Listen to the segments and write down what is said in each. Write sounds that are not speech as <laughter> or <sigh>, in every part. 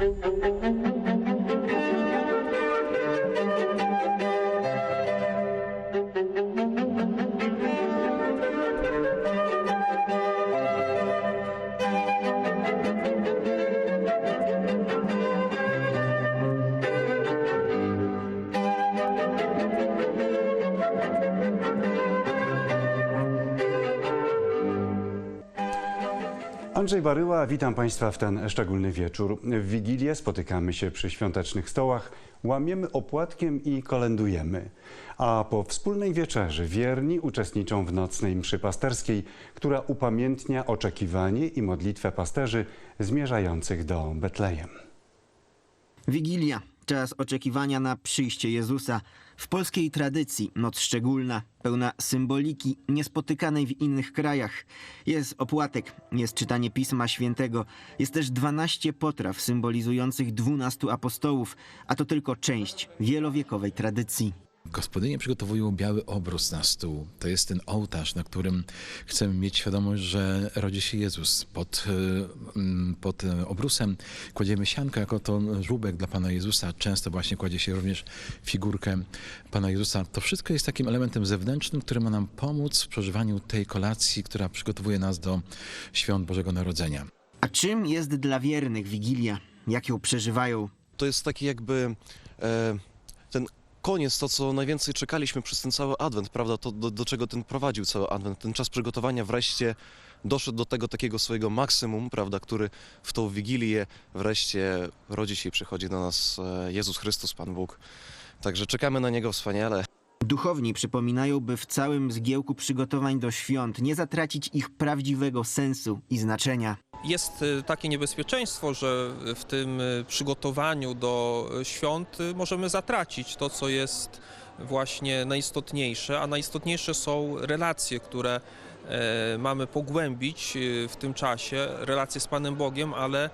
Thank you. Andrzej Baryła, witam Państwa w ten szczególny wieczór. W Wigilię spotykamy się przy świątecznych stołach, łamiemy opłatkiem i kolędujemy. A po wspólnej wieczerzy wierni uczestniczą w nocnej mszy pasterskiej, która upamiętnia oczekiwanie i modlitwę pasterzy zmierzających do Betlejem. Wigilia, czas oczekiwania na przyjście Jezusa. W polskiej tradycji noc szczególna, pełna symboliki niespotykanej w innych krajach. Jest opłatek, jest czytanie Pisma Świętego, jest też 12 potraw symbolizujących 12 apostołów, a to tylko część wielowiekowej tradycji. Gospodynie przygotowują biały obrus na stół. To jest ten ołtarz, na którym chcemy mieć świadomość, że rodzi się Jezus. Pod, y, mm, pod y, obrusem kładziemy siankę jako to żłóbek dla Pana Jezusa. Często właśnie kładzie się również figurkę Pana Jezusa. To wszystko jest takim elementem zewnętrznym, który ma nam pomóc w przeżywaniu tej kolacji, która przygotowuje nas do świąt Bożego Narodzenia. A czym jest dla wiernych Wigilia? Jak ją przeżywają? to jest taki jakby e, koniec, to co najwięcej czekaliśmy przez ten cały adwent, prawda, to do, do czego ten prowadził cały adwent, ten czas przygotowania wreszcie doszedł do tego takiego swojego maksimum, prawda, który w tą Wigilię wreszcie rodzi się i przychodzi do nas e, Jezus Chrystus, Pan Bóg. Także czekamy na Niego wspaniale. Duchowni przypominają, by w całym zgiełku przygotowań do świąt nie zatracić ich prawdziwego sensu i znaczenia. Jest y, takie niebezpieczeństwo, że w tym y, przygotowaniu do y, świąt możemy zatracić to, co jest właśnie najistotniejsze, a najistotniejsze są relacje, które e, mamy pogłębić w tym czasie, relacje z Panem Bogiem, ale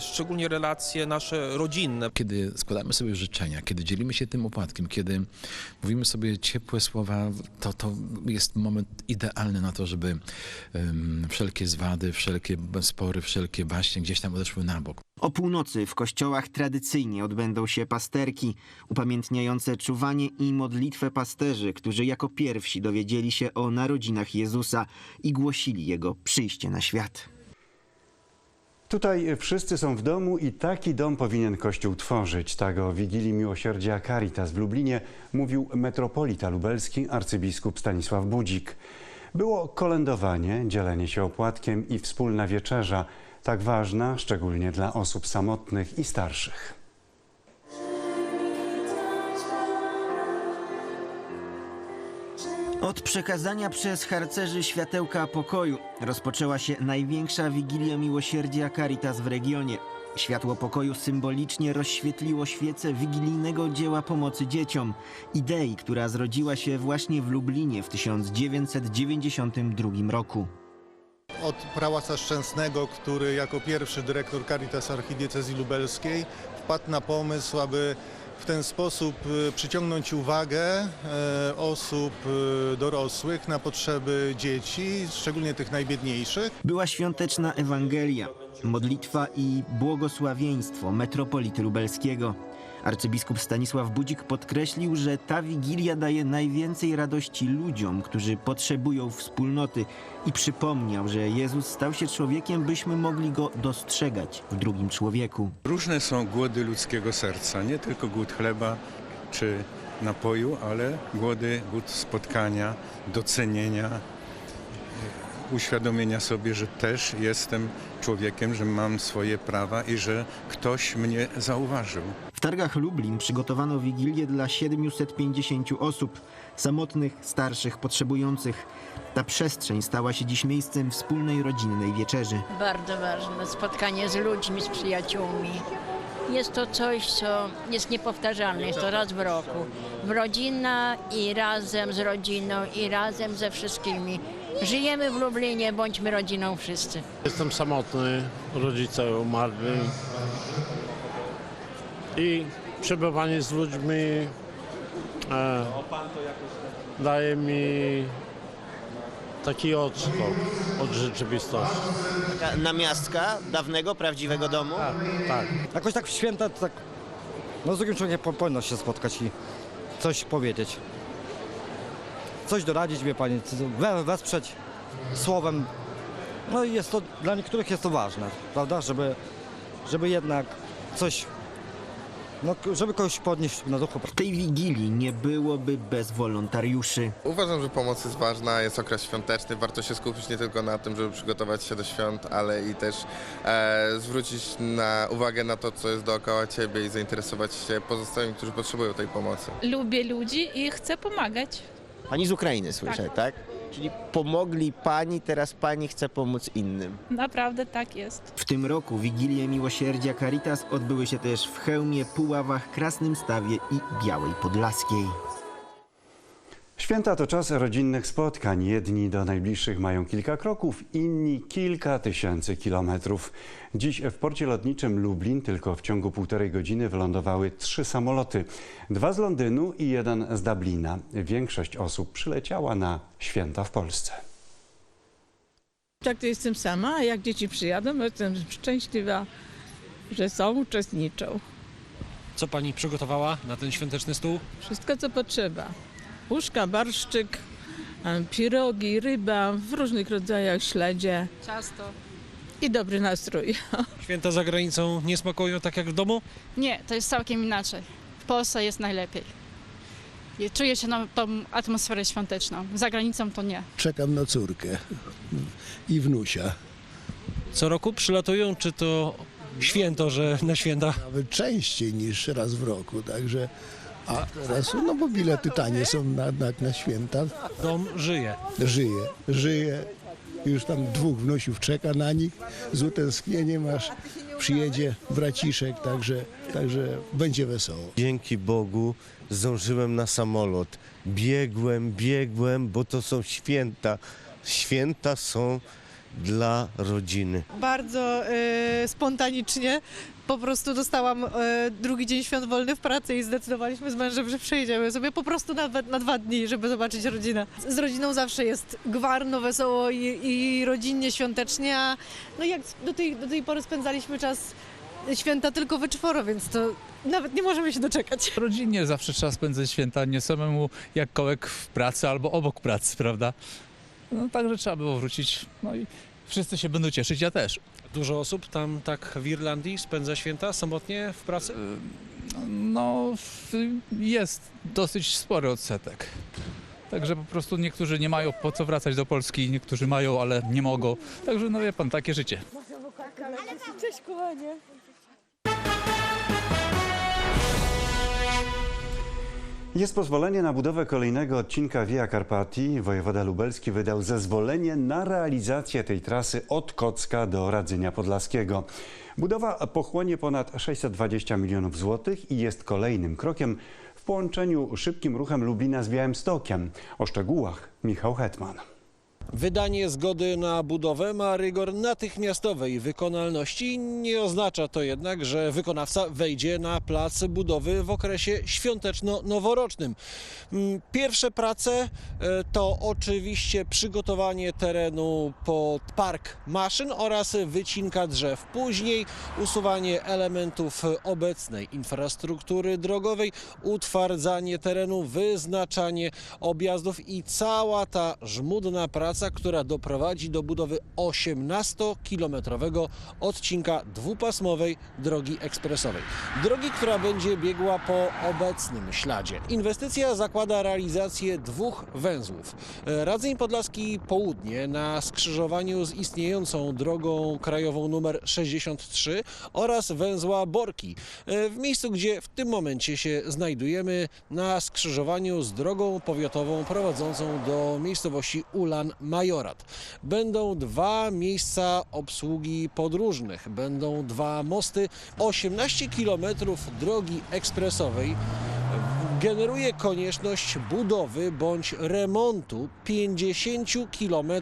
szczególnie relacje nasze rodzinne. Kiedy składamy sobie życzenia, kiedy dzielimy się tym opłatkiem, kiedy mówimy sobie ciepłe słowa, to, to jest moment idealny na to, żeby em, wszelkie zwady, wszelkie spory, wszelkie baśnie gdzieś tam odeszły na bok. O północy w kościołach tradycyjnie odbędą się pasterki, upamiętniające czuwanie i modlitwę pasterzy, którzy jako pierwsi dowiedzieli się o narodzinach Jezusa i głosili Jego przyjście na świat. Tutaj wszyscy są w domu i taki dom powinien Kościół tworzyć. Tak o Wigilii Miłosierdzia Caritas w Lublinie mówił metropolita lubelski arcybiskup Stanisław Budzik. Było kolędowanie, dzielenie się opłatkiem i wspólna wieczerza, tak ważna szczególnie dla osób samotnych i starszych. Od przekazania przez harcerzy światełka pokoju rozpoczęła się największa Wigilia Miłosierdzia Caritas w regionie. Światło pokoju symbolicznie rozświetliło świecę wigilijnego dzieła pomocy dzieciom, idei, która zrodziła się właśnie w Lublinie w 1992 roku. od prałaca Szczęsnego, który jako pierwszy dyrektor Caritas Archidiecezji Lubelskiej wpadł na pomysł, aby w ten sposób y, przyciągnąć uwagę e, osób y, dorosłych na potrzeby dzieci, szczególnie tych najbiedniejszych. Była świąteczna Ewangelia, modlitwa i błogosławieństwo metropolity lubelskiego. Arcybiskup Stanisław Budzik podkreślił, że ta wigilia daje najwięcej radości ludziom, którzy potrzebują wspólnoty i przypomniał, że Jezus stał się człowiekiem, byśmy mogli go dostrzegać w drugim człowieku. Różne są głody ludzkiego serca, nie tylko głód chleba czy napoju, ale głody, głód spotkania, docenienia, uświadomienia sobie, że też jestem człowiekiem, że mam swoje prawa i że ktoś mnie zauważył. W targach Lublin przygotowano wigilię dla 750 osób, samotnych, starszych, potrzebujących. Ta przestrzeń stała się dziś miejscem wspólnej rodzinnej wieczerzy. Bardzo ważne spotkanie z ludźmi, z przyjaciółmi. Jest to coś, co jest niepowtarzalne, jest to raz w roku. W rodzina i razem z rodziną i razem ze wszystkimi. Żyjemy w Lublinie, bądźmy rodziną wszyscy. Jestem samotny, rodzice umarli i przebywanie z ludźmi e, daje mi taki odskok od rzeczywistości. Taka namiastka dawnego, prawdziwego domu. Tak, tak. Jakoś tak w święta to tak, no z drugim człowiekiem po- powinno się spotkać i coś powiedzieć. Coś doradzić, wie pani, co- we, wesprzeć słowem. No i jest to, dla niektórych jest to ważne, prawda, żeby, żeby jednak coś, no żeby kogoś podnieść na duchu. Tej wigilii nie byłoby bez wolontariuszy. Uważam, że pomoc jest ważna, jest okres świąteczny, warto się skupić nie tylko na tym, żeby przygotować się do świąt, ale i też e, zwrócić na uwagę na to, co jest dookoła ciebie i zainteresować się pozostałymi, którzy potrzebują tej pomocy. Lubię ludzi i chcę pomagać. Pani z Ukrainy słyszę, tak? Czyli pomogli pani, teraz pani chce pomóc innym. Naprawdę tak jest. W tym roku Wigilie Miłosierdzia Caritas odbyły się też w Chełmie, Puławach, Krasnym Stawie i Białej Podlaskiej. Święta to czas rodzinnych spotkań. Jedni do najbliższych mają kilka kroków, inni kilka tysięcy kilometrów. Dziś w porcie lotniczym Lublin tylko w ciągu półtorej godziny wylądowały trzy samoloty. Dwa z Londynu i jeden z Dublina. Większość osób przyleciała na święta w Polsce. Tak to jestem sama, a jak dzieci przyjadą, jestem szczęśliwa, że są, uczestniczą. Co pani przygotowała na ten świąteczny stół? Wszystko, co potrzeba. Puszka, barszczyk, em, pirogi, ryba w różnych rodzajach, śledzie. Ciasto. I dobry nastrój. <laughs> Święta za granicą nie smakują tak jak w domu? Nie, to jest całkiem inaczej. W Polsce jest najlepiej. I czuję się na tą atmosferę świąteczną. Za granicą to nie. Czekam na córkę i wnusia. Co roku przylatują, czy to święto, że na święta? Nawet częściej niż raz w roku, także... A teraz, no bo bilety tanie są na, na, na święta. Dom żyje. Żyje, żyje. Już tam dwóch wnusiów czeka na nich. Z utęsknieniem aż przyjedzie braciszek, także, także będzie wesoło. Dzięki Bogu zdążyłem na samolot. Biegłem, biegłem, bo to są święta. Święta są dla rodziny. Bardzo e, spontanicznie. Po prostu dostałam e, drugi dzień świąt wolny w pracy i zdecydowaliśmy z mężem, że przejdziemy sobie po prostu na, dwa- na dwa dni, żeby zobaczyć rodzinę. Z, z rodziną zawsze jest gwarno, wesoło i, i rodzinnie, świątecznie, a no jak do tej, do tej pory spędzaliśmy czas święta tylko we czworo, więc to nawet nie możemy się doczekać. Rodzinnie zawsze trzeba spędzać święta, nie samemu jak kołek w pracy albo obok pracy, prawda? No także trzeba było wrócić, no i wszyscy się będą cieszyć, ja też. Dużo osób tam tak w Irlandii spędza święta samotnie w pracy? No, w- jest dosyć spory odsetek. Także po prostu niektórzy nie mają po co wracać do Polski, niektórzy mają, ale nie mogą. Także no wie pan, takie życie. Jest pozwolenie na budowę kolejnego odcinka Via Carpati. Wojewoda lubelski wydał zezwolenie na realizację tej trasy od Kocka do Radzynia Podlaskiego. Budowa pochłonie ponad 620 milionów złotych i jest kolejnym krokiem w połączeniu szybkim ruchem Lublina z Białymstokiem. O szczegółach Michał Hetman. Wydanie zgody na budowę ma rygor natychmiastowej wykonalności. Nie oznacza to jednak, że wykonawca wejdzie na plac budowy w okresie świąteczno-noworocznym. Mm, Pierwsze prace e, to oczywiście przygotowanie terenu pod park maszyn oraz wycinka drzew. Później usuwanie elementów obecnej infrastruktury drogowej, utwardzanie terenu, wyznaczanie objazdów i cała ta żmudna praca, która doprowadzi do budowy 18-kilometrowego odcinka dwupasmowej drogi ekspresowej. Drogi, która będzie biegła po obecnym śladzie. Inwestycja zakłada realizację dwóch węzłów. Radzeń Podlaski Południe na skrzyżowaniu z istniejącą drogą krajową numer 63 oraz węzła Borki w miejscu, gdzie w tym momencie się znajdujemy na skrzyżowaniu z drogą powiatową prowadzącą do miejscowości Ulan Majorat. Będą dwa miejsca obsługi podróżnych, będą dwa mosty, 18 km drogi ekspresowej generuje konieczność budowy bądź remontu 50 km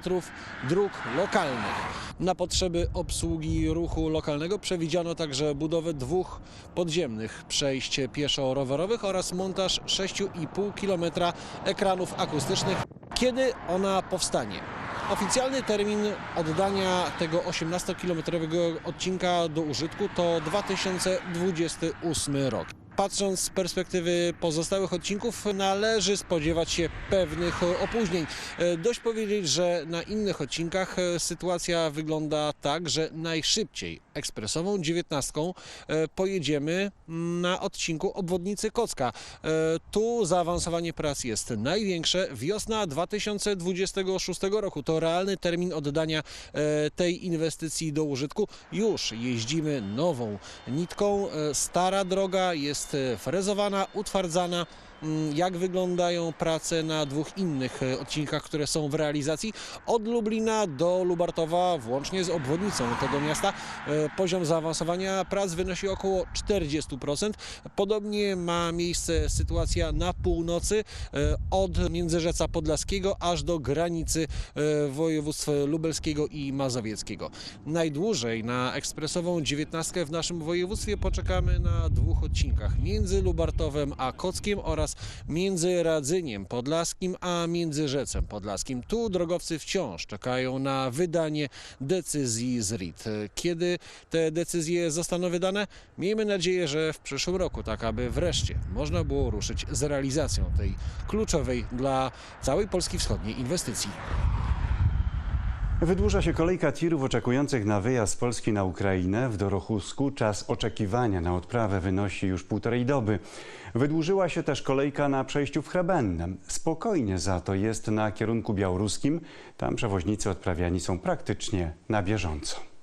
dróg lokalnych. Na potrzeby obsługi ruchu lokalnego przewidziano także budowę dwóch podziemnych przejść pieszo-rowerowych oraz montaż 6,5 km ekranów akustycznych. Kiedy ona powstanie? Oficjalny termin oddania tego 18-kilometrowego odcinka do użytku to 2028 rok. Patrząc z perspektywy pozostałych odcinków, należy spodziewać się pewnych opóźnień. E, Dość powiedzieć, że na innych odcinkach e, sytuacja wygląda tak, że najszybciej ekspresową 19 e, pojedziemy na odcinku obwodnicy Kocka. Tu zaawansowanie prac jest największe. Wiosna 2026 roku to realny termin oddania tej inwestycji do użytku. Już jeździmy nową nitką. Stara droga jest e, frezowana, utwardzana. Mm, Jak wyglądają prace na dwóch innych e, odcinkach, które są w realizacji? Od Lublina do Lubartowa, włącznie z obwodnicą tego miasta, e, poziom zaawansowania prac wynosi około 40%. Podobnie ma miejsce sytuacja na północy, e, od Międzyrzeca Podlaskiego aż do granicy województw lubelskiego i mazowieckiego. Najdłużej na ekspresową 19 w naszym województwie poczekamy na dwóch odcinkach między Lubartowem a Kockiem oraz między Radzyniem Podlaskim a Międzyrzecem Podlaskim. Tu drogowcy wciąż czekają na wydanie decyzji z RIT. Kiedy te decyzje zostaną wydane? Miejmy nadzieję, że w przyszłym roku, tak aby wreszcie można było ruszyć z realizacją tej kluczowej dla całej Polski Wschodniej inwestycji. Wydłuża się kolejka tirów oczekujących na wyjazd z Polski na Ukrainę. W Dorochusku czas oczekiwania na odprawę wynosi już półtorej doby. Wydłużyła się też kolejka na przejściu w Chrebennem. Spokojnie za to jest na kierunku białoruskim. Tam przewoźnicy odprawiani są praktycznie na bieżąco.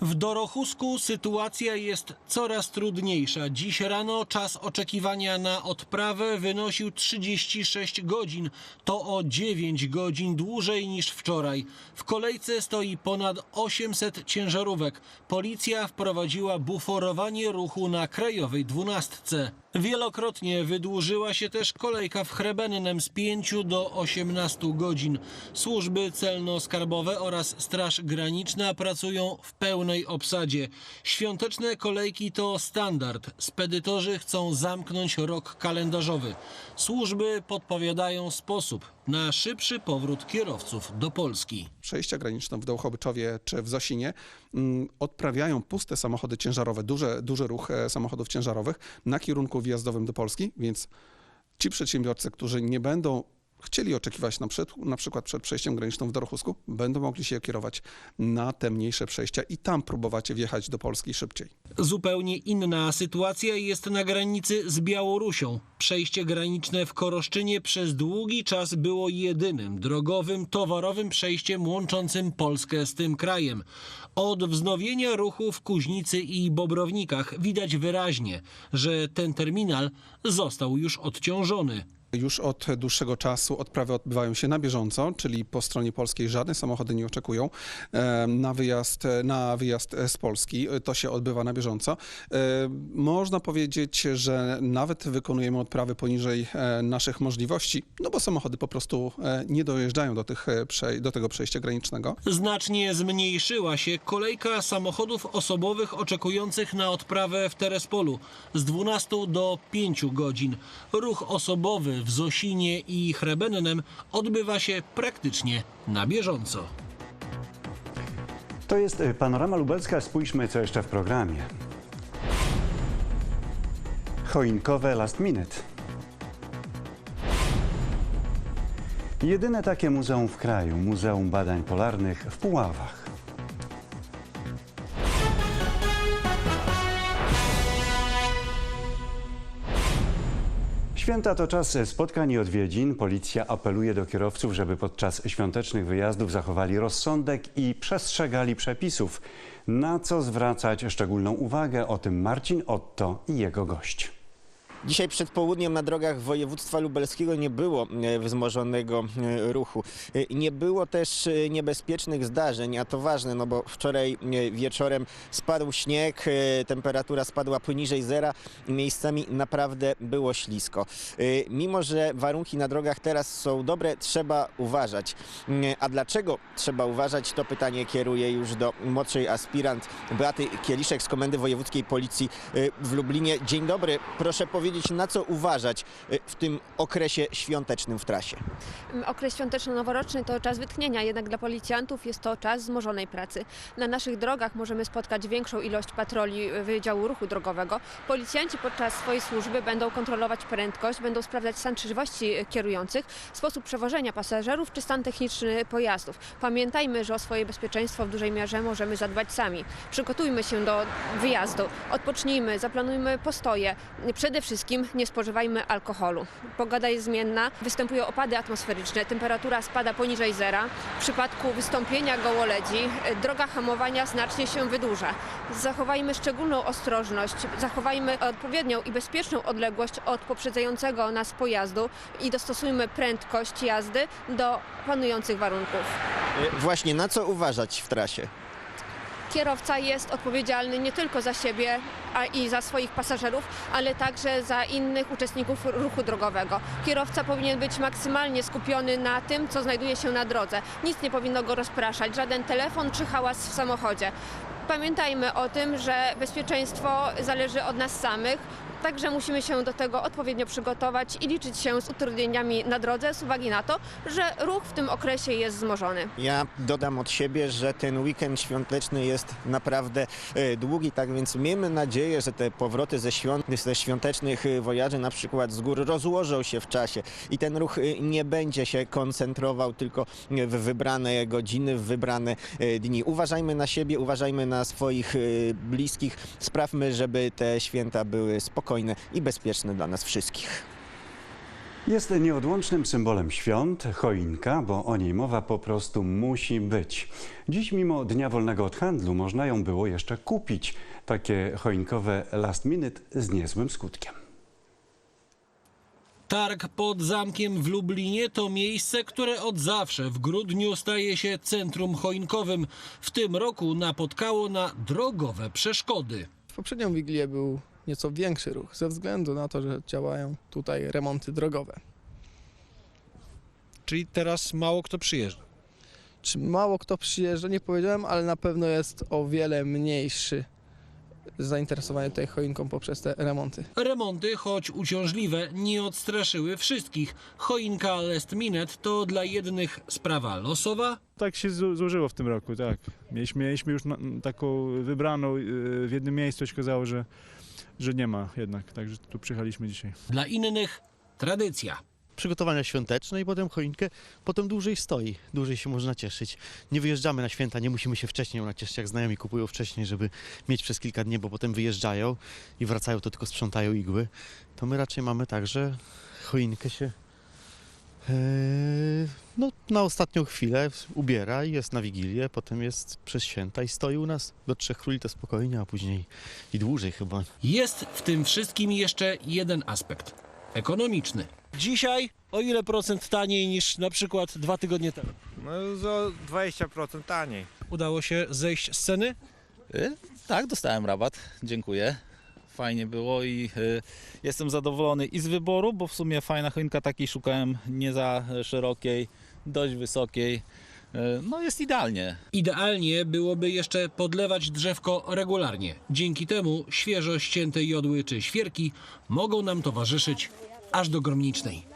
W Dorochusku sytuacja jest coraz trudniejsza. Dziś rano czas oczekiwania na odprawę wynosił 36 godzin. To o 9 godzin dłużej niż wczoraj. W kolejce stoi ponad 800 ciężarówek. Policja wprowadziła buforowanie ruchu na krajowej dwunastce. Wielokrotnie wydłużyła się też kolejka w Chrebennem z 5 do 18 godzin. Służby celno-skarbowe oraz Straż Graniczna pracują w pełnej obsadzie. Świąteczne kolejki to standard. Spedytorzy chcą zamknąć rok kalendarzowy. Służby podpowiadają sposób na szybszy powrót kierowców do Polski. przejścia graniczne w Dołchobyczowie czy w Zosinie mm, odprawiają puste samochody ciężarowe, duże, duży ruch e, samochodów ciężarowych na kierunku wjazdowym do Polski, więc ci przedsiębiorcy, którzy nie będą chcieli oczekiwać na, przed, na przykład przed przejściem granicznym w Dorochusku, będą mogli się kierować na te mniejsze przejścia i tam próbować wjechać do Polski szybciej. Zupełnie inna sytuacja jest na granicy z Białorusią. Przejście graniczne w Koroszczynie przez długi czas było jedynym drogowym, towarowym przejściem łączącym Polskę z tym krajem. Od wznowienia ruchu w Kuźnicy i Bobrownikach widać wyraźnie, że ten terminal został już odciążony. Już od dłuższego czasu odprawy odbywają się na bieżąco, czyli po stronie polskiej żadne samochody nie oczekują e, na wyjazd, na wyjazd z Polski. To się odbywa na bieżąco. E, Można powiedzieć, że nawet wykonujemy odprawy poniżej e, naszych możliwości, no bo samochody po prostu e, nie dojeżdżają do, tych, e, do tego przejścia granicznego. Znacznie zmniejszyła się kolejka samochodów osobowych oczekujących na odprawę w Terespolu z 12 do 5 godzin. Ruch osobowy w Zosinie i Chrebennem odbywa się praktycznie na bieżąco. To jest y, Panorama Lubelska. Spójrzmy, co jeszcze w programie. Choinkowe last minute. Jedyne takie muzeum w kraju, Muzeum Badań Polarnych w Puławach. Święta to czas spotkań i odwiedzin. Policja apeluje do kierowców, żeby podczas świątecznych wyjazdów zachowali rozsądek i przestrzegali przepisów. Na co zwracać szczególną uwagę? O tym Marcin Otto i jego gość. Dzisiaj przed południem na drogach województwa lubelskiego nie było e, wzmożonego e, ruchu. E, Nie było też niebezpiecznych zdarzeń, a to ważne, no bo wczoraj wieczorem spadł śnieg, temperatura spadła poniżej zera miejscami naprawdę było ślisko. Mimo, że warunki na drogach teraz są dobre, trzeba uważać. A dlaczego trzeba uważać? To pytanie kieruję już do młodszej aspirant Beaty Kieliszek z Komendy Wojewódzkiej Policji w Lublinie. Dzień dobry, proszę powiedzieć, powiedzieć, na co uważać y, w tym okresie świątecznym w trasie? Okres świąteczno-noworoczny to czas wytchnienia, jednak dla policjantów jest to czas zmożonej pracy. Na naszych drogach możemy spotkać większą ilość patroli Wydziału Ruchu Drogowego. Policjanci podczas swojej służby będą kontrolować prędkość, będą sprawdzać stan trzeźwości kierujących, sposób przewożenia pasażerów czy stan techniczny pojazdów. Pamiętajmy, że o swoje bezpieczeństwo w dużej mierze możemy zadbać sami. Przygotujmy się do wyjazdu, odpocznijmy, zaplanujmy postoje. Przede wszystkim nie spożywajmy alkoholu. Pogoda jest zmienna, występują opady atmosferyczne, temperatura spada poniżej zera. W przypadku wystąpienia gołoledzi e, droga hamowania znacznie się wydłuża. Zachowajmy szczególną ostrożność, zachowajmy odpowiednią i bezpieczną odległość od poprzedzającego nas pojazdu i dostosujmy prędkość jazdy do panujących warunków. Y, Właśnie, na co uważać w trasie? Kierowca jest odpowiedzialny nie tylko za siebie a i za swoich pasażerów, ale także za innych uczestników ruchu drogowego. Kierowca powinien być maksymalnie skupiony na tym, co znajduje się na drodze. Nic nie powinno go rozpraszać, żaden telefon czy hałas w samochodzie. Pamiętajmy o tym, że bezpieczeństwo zależy od nas samych, także musimy się do tego odpowiednio przygotować i liczyć się z utrudnieniami na drodze z uwagi na to, że ruch w tym okresie jest wzmożony. Ja dodam od siebie, że ten weekend świąteczny jest naprawdę e, długi, tak więc miejmy nadzieję, że te powroty ze, świąt, ze świątecznych e, wojaży na przykład z gór rozłożą się w czasie i ten ruch e, nie będzie się koncentrował tylko w wybrane godziny, w wybrane dni. Uważajmy na siebie, uważajmy na swoich bliskich, sprawmy, żeby te święta były spokojne i bezpieczne dla nas wszystkich. Jest nieodłącznym symbolem świąt, choinka, bo o niej mowa po prostu musi być. Dziś mimo Dnia Wolnego od Handlu można ją było jeszcze kupić. Takie choinkowe last minute z niezłym skutkiem. Targ pod zamkiem w Lublinie to miejsce, które od zawsze w grudniu staje się centrum choinkowym. W tym roku napotkało na drogowe przeszkody. W poprzednią Wigilię był nieco większy ruch ze względu na to, że działają tutaj remonty drogowe. Czyli teraz mało kto przyjeżdża. Czy mało kto przyjeżdża, nie powiedziałem, ale na pewno jest o wiele mniejszy zainteresowanie tutaj choinką poprzez te remonty. Remonty, choć uciążliwe, nie odstraszyły wszystkich. Choinka Last Minute to dla jednych sprawa losowa, Tak się zło- złożyło w tym roku, tak. Mieliśmy, mieliśmy już na, taką wybraną yy, w jednym miejscu, się okazało, że, że nie ma jednak, także tu przyjechaliśmy dzisiaj. dla innych tradycja. przygotowania świąteczne i potem choinkę, potem dłużej stoi, dłużej się można cieszyć. Nie wyjeżdżamy na święta, nie musimy się wcześniej nacieszyć, jak znajomi kupują wcześniej, żeby mieć przez kilka dni, bo potem wyjeżdżają i wracają, to tylko sprzątają igły. To my raczej mamy tak, że choinkę się no, na ostatnią chwilę ubiera i jest na Wigilię, potem jest przez święta i stoi u nas do Trzech Króli to spokojnie, a później i dłużej chyba. Jest w tym wszystkim jeszcze jeden aspekt ekonomiczny. Dzisiaj o ile procent taniej niż na przykład dwa tygodnie temu? No za 20% taniej. Udało się zejść z ceny? Tak, dostałem rabat, dziękuję. Fajnie było i y, jestem zadowolony i z wyboru, bo w sumie fajna choinka takiej szukałem nie za szerokiej, dość wysokiej. Y, no jest idealnie. Idealnie byłoby jeszcze podlewać drzewko regularnie. Dzięki temu świeżo ścięte jodły czy świerki mogą nam towarzyszyć aż do gromnicznej.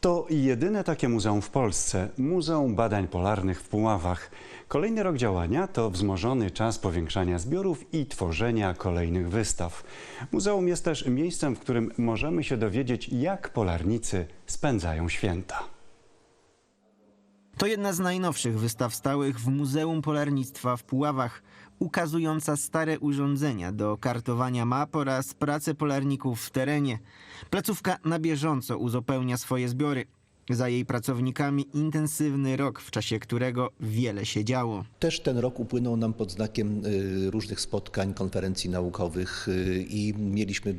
To jedyne takie muzeum w Polsce, Muzeum Badań Polarnych w Puławach. Kolejny rok działania to wzmożony czas powiększania zbiorów i tworzenia kolejnych wystaw. Muzeum jest też miejscem, w którym możemy się dowiedzieć, jak polarnicy spędzają święta. To jedna z najnowszych wystaw stałych w Muzeum Polarnictwa w Puławach, ukazująca stare urządzenia do kartowania map oraz pracę polarników w terenie. Placówka na bieżąco uzupełnia swoje zbiory. Za jej pracownikami intensywny rok, w czasie którego wiele się działo. Też ten rok upłynął nam pod znakiem y, różnych spotkań, konferencji naukowych y, i mieliśmy y,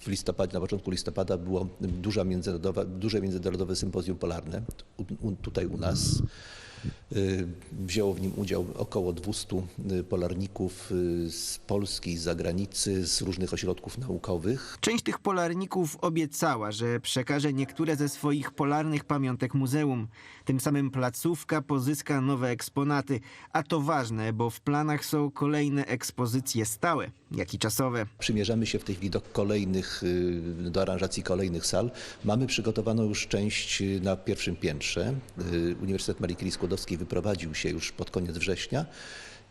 w listopadzie, na początku listopada było duża międzynarodowa, duże międzynarodowe sympozjum polarne tutaj u nas. Y, Wzięło w nim udział około 200 polarników y, z Polski, z zagranicy, z różnych ośrodków naukowych. Część tych polarników obiecała, że przekaże niektóre ze swoich polarnych pamiątek muzeum. Tym samym placówka pozyska nowe eksponaty, a to ważne, bo w planach są kolejne ekspozycje stałe, jak i czasowe. Przymierzamy się w tej chwili do kolejnych, y, do aranżacji kolejnych sal. Mamy przygotowaną już część y, na pierwszym piętrze. Y, Uniwersytet Marii Curie Skłodowskiej wyprowadził się już pod koniec września,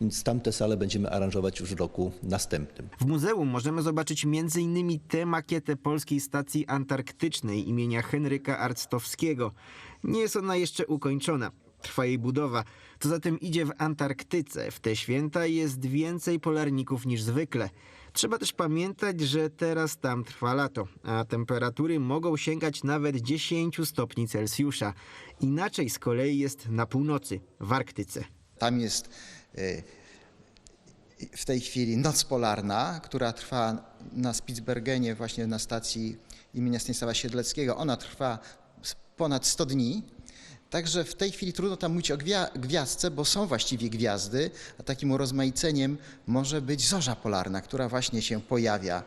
więc tamte sale będziemy aranżować już w roku następnym. W muzeum możemy zobaczyć m.in. tę makietę polskiej stacji antarktycznej imienia Henryka Arctowskiego. Nie jest ona jeszcze ukończona. Trwa jej budowa. Co zatem idzie w Antarktyce? W te święta jest więcej polarników niż zwykle. Trzeba też pamiętać, że teraz tam trwa lato, a temperatury mogą sięgać nawet 10 stopni Celsjusza. Inaczej z kolei jest na północy, w Arktyce. Tam jest y, w tej chwili noc polarna, która trwa na Spitsbergenie, właśnie na stacji imienia Stanisława Siedleckiego. Ona trwa ponad 100 dni. Także w tej chwili trudno tam mówić o gwia- gwiazdce, bo są właściwie gwiazdy, a takim urozmaiceniem może być zorza polarna, która właśnie się pojawia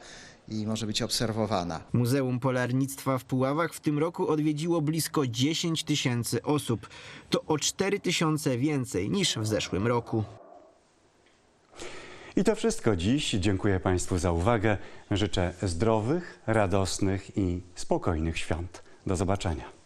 i może być obserwowana. Muzeum Polarnictwa w Puławach w tym roku odwiedziło blisko 10 tysięcy osób. To o 4 tysiące więcej niż w zeszłym roku. I to wszystko dziś. Dziękuję Państwu za uwagę. Życzę zdrowych, radosnych i spokojnych świąt. Do zobaczenia.